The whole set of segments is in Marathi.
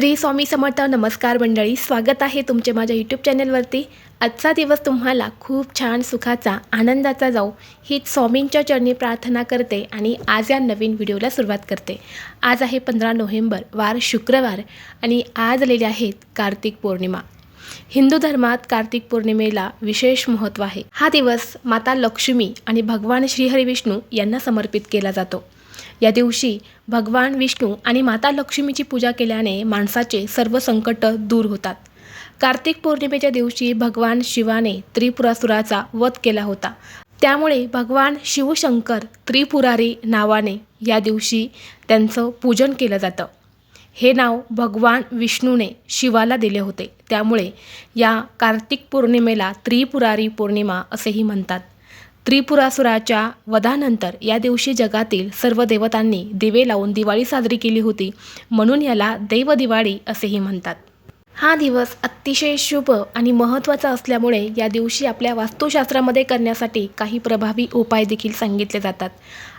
श्री स्वामी समर्थ नमस्कार मंडळी स्वागत आहे तुमचे माझ्या यूट्यूब चॅनलवरती आजचा दिवस तुम्हाला खूप छान सुखाचा आनंदाचा जाऊ हीच स्वामींच्या चरणी प्रार्थना करते आणि आज या नवीन व्हिडिओला सुरुवात करते. आज आहे पंधरा नोव्हेंबर वार शुक्रवार आणि आज आलेले आहेत कार्तिक पौर्णिमा. हिंदू धर्मात कार्तिक पौर्णिमेला विशेष महत्त्व आहे. हा दिवस माता लक्ष्मी आणि भगवान श्रीहरी विष्णू यांना समर्पित केला जातो. या दिवशी भगवान विष्णू आणि माता लक्ष्मीची पूजा केल्याने माणसाचे सर्व संकट दूर होतात. कार्तिक पौर्णिमेच्या दिवशी भगवान शिवाने त्रिपुरासुराचा वध केला होता. त्यामुळे भगवान शिवशंकर त्रिपुरारी नावाने या दिवशी त्यांचं पूजन केलं जातं. हे नाव भगवान विष्णूने शिवाला दिले होते. त्यामुळे या कार्तिक पौर्णिमेला त्रिपुरारी पौर्णिमा असेही म्हणतात. त्रिपुरासुराच्या वधानंतर या दिवशी जगातील सर्व देवतांनी दिवे लावून दिवाळी साजरी केली होती. म्हणून याला देवदिवाळी असेही म्हणतात. हा दिवस अतिशय शुभ आणि महत्त्वाचा असल्यामुळे या दिवशी आपल्या वास्तुशास्त्रामध्ये करण्यासाठी काही प्रभावी उपाय देखील सांगितले जातात.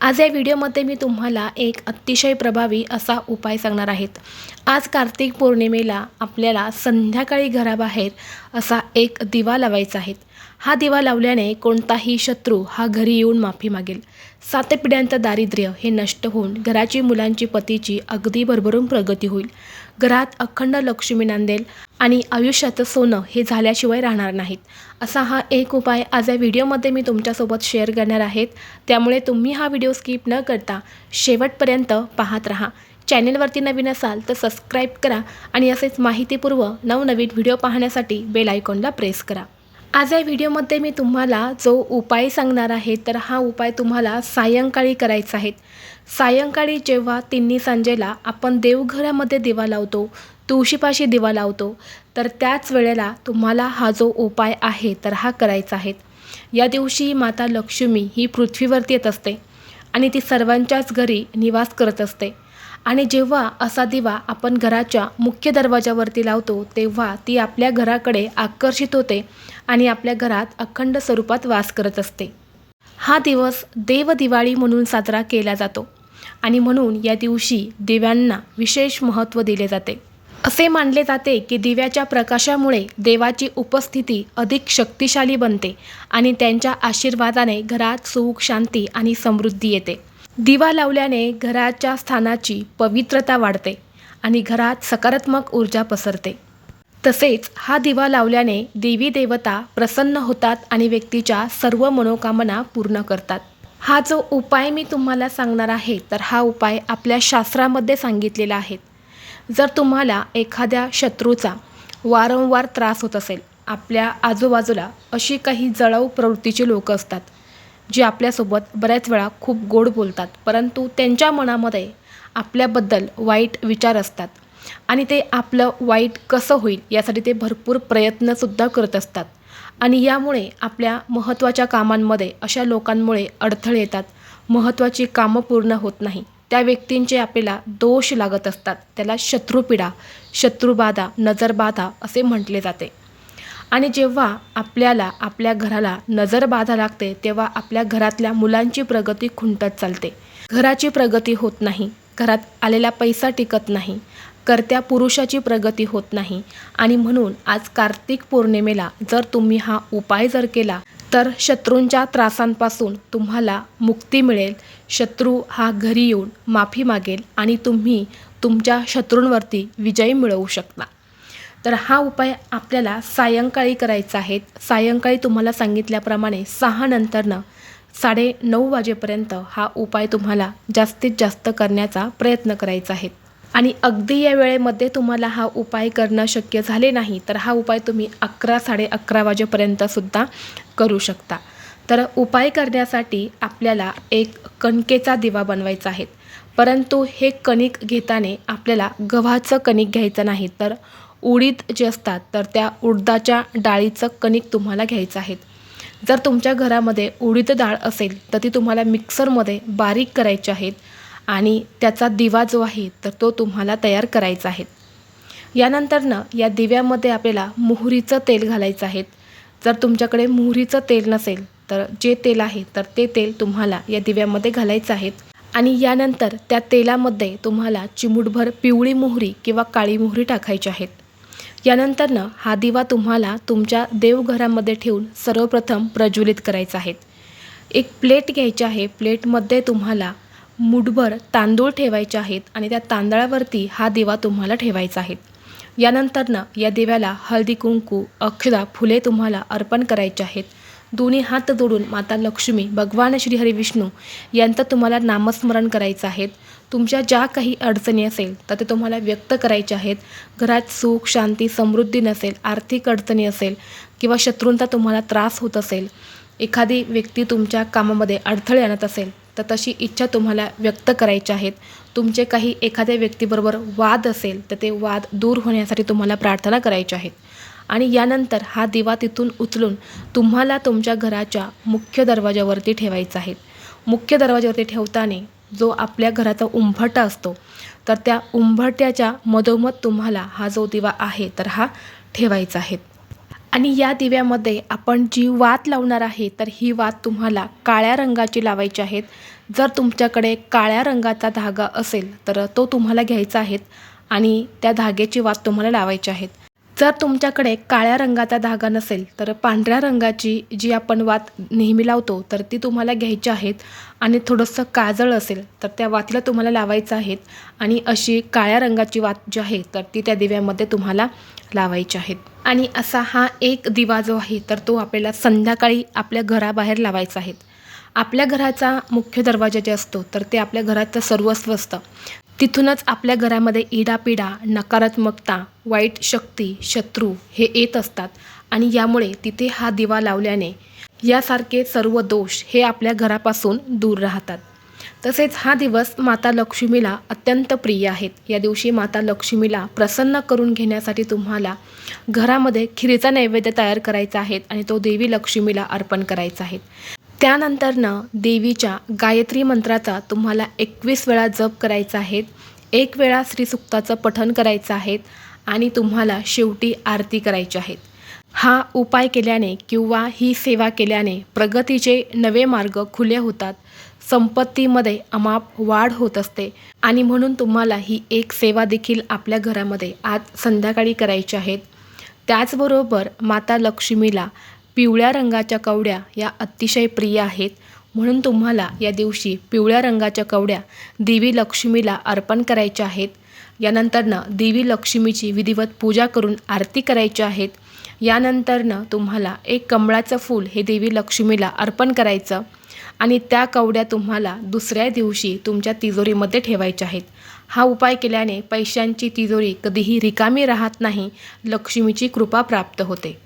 आज या व्हिडिओमध्ये मी तुम्हाला एक अतिशय प्रभावी असा उपाय सांगणार आहेत आज कार्तिक पौर्णिमेला आपल्याला संध्याकाळी घराबाहेर असा एक दिवा लावायचा आहे. हा दिवा लावल्याने कोणताही शत्रू हा घरी येऊन माफी मागेल. सात पिढ्यांचं दारिद्र्य हे नष्ट होऊन घराची मुलांची पतीची अगदी भरभरून प्रगती होईल. घरात अखंड लक्ष्मी नांदेल आणि आयुष्याचं सोनं हे झाल्याशिवाय राहणार नाहीत. असा हा एक उपाय आज या व्हिडिओमध्ये मी तुमच्यासोबत शेअर करणार आहेत. त्यामुळे तुम्ही हा व्हिडिओ स्किप न करता शेवटपर्यंत पाहत राहा. चॅनेलवरती नवीन असाल तर सबस्क्राईब करा आणि असेच माहितीपूर्व नवनवीन व्हिडिओ पाहण्यासाठी बेल आयकॉनला प्रेस करा. आज या व्हिडिओमध्ये मी तुम्हाला जो उपाय सांगणार आहे तर हा उपाय तुम्हाला सायंकाळी करायचा आहे. सायंकाळी जेव्हा तिन्ही सांजेला आपण देवघरामध्ये दिवा लावतो तुळशीपाशी दिवा लावतो तर त्याच वेळेला तुम्हाला हा जो उपाय आहे तर हा करायचा आहे. या दिवशी माता लक्ष्मी ही पृथ्वीवरती येत असते आणि ती सर्वांच्याच घरी निवास करत असते. आणि जेव्हा असा दिवा आपण घराच्या मुख्य दरवाजावरती लावतो तेव्हा ती आपल्या घराकडे आकर्षित होते आणि आपल्या घरात अखंड स्वरूपात वास करत असते. हा दिवस देवदिवाळी म्हणून साजरा केला जातो आणि म्हणून या दिवशी दिव्यांना विशेष महत्त्व दिले जाते. असे मानले जाते की दिव्याच्या प्रकाशामुळे देवाची उपस्थिती अधिक शक्तिशाली बनते आणि त्यांच्या आशीर्वादाने घरात सुख शांती आणि समृद्धी येते. दिवा लावल्याने घराच्या स्थानाची पवित्रता वाढते आणि घरात सकारात्मक ऊर्जा पसरते. तसेच हा दिवा लावल्याने देवी देवता प्रसन्न होतात आणि व्यक्तीच्या सर्व मनोकामना पूर्ण करतात. हा जो उपाय मी तुम्हाला सांगणार आहे तर हा उपाय आपल्या शास्त्रामध्ये सांगितलेला आहे. जर तुम्हाला एखाद्या शत्रूचा वारंवार त्रास होत असेल आपल्या आजूबाजूला अशी काही जळाऊ प्रवृत्तीची लोकं असतात. जे आपल्यासोबत बऱ्याच वेळा खूप गोड बोलतात परंतु त्यांच्या मनामध्ये आपल्याबद्दल वाईट विचार असतात आणि ते आपलं वाईट कसं होईल यासाठी ते भरपूर प्रयत्नसुद्धा करत असतात. आणि यामुळे आपल्या महत्त्वाच्या कामांमध्ये अशा लोकांमुळे अडथळे येतात महत्त्वाची कामं पूर्ण होत नाही. त्या व्यक्तींचे आपल्याला दोष लागत असतात त्याला शत्रुपीडा शत्रुबाधा नजरबाधा असे म्हटले जाते. आणि जेव्हा आपल्याला आपल्या घराला नजर बाधा लागते तेव्हा आपल्या घरातल्या मुलांची प्रगती खुंटत चालते. घराची प्रगती होत नाही. घरात आलेला पैसा टिकत नाही. करत्या पुरुषाची प्रगती होत नाही. आणि म्हणून आज कार्तिक पौर्णिमेला जर तुम्ही हा उपाय जर केला तर शत्रूंच्या त्रासांपासून तुम्हाला मुक्ती मिळेल. शत्रू हा घरी येऊन माफी मागेल आणि तुम्ही तुमच्या शत्रूंवरती विजय मिळवू शकता. तर हा उपाय आपल्याला सायंकाळी करायचा आहे. सायंकाळी तुम्हाला सांगितल्याप्रमाणे सहा नंतरनं साडे नऊ वाजेपर्यंत हा उपाय तुम्हाला जास्तीत जास्त करण्याचा प्रयत्न करायचा आहे. आणि अगदी या वेळेमध्ये तुम्हाला हा उपाय करणं शक्य झाले नाही तर हा उपाय तुम्ही अकरा साडे अकरा वाजेपर्यंतसुद्धा करू शकता. तर उपाय करण्यासाठी आपल्याला एक कणकेचा दिवा बनवायचा आहे. परंतु हे कणिक घेताने आपल्याला गव्हाचं कणिक घ्यायचं नाही तर उडीद जे असतात तर त्या उडदाच्या डाळीचं कणिक तुम्हाला घ्यायचं आहे जर तुमच्या घरामध्ये उडीद डाळ असेल तर ती तुम्हाला मिक्सरमध्ये बारीक करायची आहेत आणि त्याचा दिवा जो आहे तर तो तुम्हाला तयार करायचा आहे. यानंतरनं या दिव्यामध्ये आपल्याला मोहरीचं तेल घालायचं आहे जर तुमच्याकडे मोहरीचं तेल नसेल तर जे तेल आहे तर ते तेल तुम्हाला या दिव्यामध्ये घालायचं आहे आणि यानंतर त्या तेलामध्ये तुम्हाला चिमूटभर पिवळी मोहरी किंवा काळी मोहरी टाकायची आहेत. यानंतरनं हा दिवा तुम्हाला तुमच्या देवघरामध्ये ठेवून सर्वप्रथम प्रज्वलित करायचा आहे. एक प्लेट घ्यायची आहे. प्लेटमध्ये तुम्हाला मुठभर तांदूळ ठेवायचे आहेत आणि त्या तांदळावरती हा दिवा तुम्हाला ठेवायचा आहे. यानंतरनं या दिव्याला हळदी कुंकू अक्षदा फुले तुम्हाला अर्पण करायचे आहेत. दोन्ही हात जोडून माता लक्ष्मी भगवान श्री हरी विष्णू यांचं तुम्हाला नामस्मरण करायचं आहे. तुमच्या ज्या काही अडचणी असेल तर ते तुम्हाला व्यक्त करायचे आहेत. घरात सुख शांती समृद्धी नसेल आर्थिक अडचणी असेल किंवा शत्रूंचा तुम्हाला त्रास होत असेल एखादी व्यक्ती तुमच्या कामामध्ये अडथळे आणत असेल तर तशी इच्छा तुम्हाला व्यक्त करायच्या आहेत. तुमचे काही एखाद्या व्यक्तीबरोबर वाद असेल तर ते वाद दूर होण्यासाठी तुम्हाला प्रार्थना करायच्या आहेत. आणि यानंतर हा दिवा तिथून उचलून तुम्हाला तुमच्या घराच्या मुख्य दरवाजावरती ठेवायचा आहे. मुख्य दरवाजावरती ठेवताना जो आपल्या घराचा उंबरठा असतो तर त्या उंभट्याच्या मधोमध तुम्हाला हा जो दिवा आहे तर हा ठेवायचा आहे. आणि या दिव्यामध्ये आपण जी वात लावणार आहे तर ही वात तुम्हाला काळ्या रंगाची लावायची आहेत जर तुमच्याकडे काळ्या रंगाचा धागा असेल तर तो तुम्हाला घ्यायचा आहे आणि त्या धाग्याची वात तुम्हाला लावायची आहेत जर तुमच्याकडे काळ्या रंगाचा धागा नसेल तर पांढऱ्या रंगाची जी आपण वात नेहमी लावतो तर ती तुम्हाला घ्यायची आहेत आणि थोडंसं काजळ असेल तर त्या वातीला तुम्हाला लावायचं आहेत आणि अशी काळ्या रंगाची वात जी आहे तर ती त्या दिव्यामध्ये तुम्हाला लावायची आहेत. आणि असा हा एक दिवा जो आहे तर तो आपल्याला संध्याकाळी आपल्या घराबाहेर लावायचा आहे. आपल्या घराचा मुख्य दरवाजा जे असतो तर ते आपल्या घराचं सर्वस्व असतं. तिथूनच आपल्या घरामध्ये इडापिडा नकारात्मकता वाईट शक्ती शत्रू हे येत असतात आणि यामुळे तिथे हा दिवा लावल्याने यासारखे सर्व दोष हे आपल्या घरापासून दूर राहतात. तसेच हा दिवस माता लक्ष्मीला अत्यंत प्रिय आहेत. या दिवशी माता लक्ष्मीला प्रसन्न करून घेण्यासाठी तुम्हाला घरामध्ये खिरीचा नैवेद्य तयार करायचा आहे आणि तो देवी लक्ष्मीला अर्पण करायचा आहे. त्यानंतरनं देवीच्या गायत्री मंत्राचा तुम्हाला एकवीस वेळा जप करायचा आहे. एक वेळा श्रीसुक्ताचं पठन करायचं आहे आणि तुम्हाला शेवटी आरती करायची आहेत हा उपाय केल्याने किंवा ही सेवा केल्याने प्रगतीचे नवे मार्ग खुले होतात. संपत्तीमध्ये अमाप वाढ होत असते आणि म्हणून तुम्हाला ही एक सेवा देखील आपल्या घरामध्ये आज संध्याकाळी करायची आहेत त्याचबरोबर माता लक्ष्मीला पिवळ्या रंगाच्या कवड्या या अतिशय प्रिय आहेत. म्हणून तुम्हाला या दिवशी पिवळ्या रंगाच्या कवड्या देवी लक्ष्मीला अर्पण करायच्या आहेत. यानंतरनं देवी लक्ष्मीची विधिवत पूजा करून आरती करायची आहेत. यानंतरनं तुम्हाला एक कमळाचं फूल हे देवी लक्ष्मीला अर्पण करायचं आणि त्या कवड्या तुम्हाला दुसऱ्या दिवशी तुमच्या तिजोरीमध्ये ठेवायच्या आहेत. हा उपाय केल्याने पैशांची तिजोरी कधीही रिकामी राहत नाही लक्ष्मीची कृपा प्राप्त होते.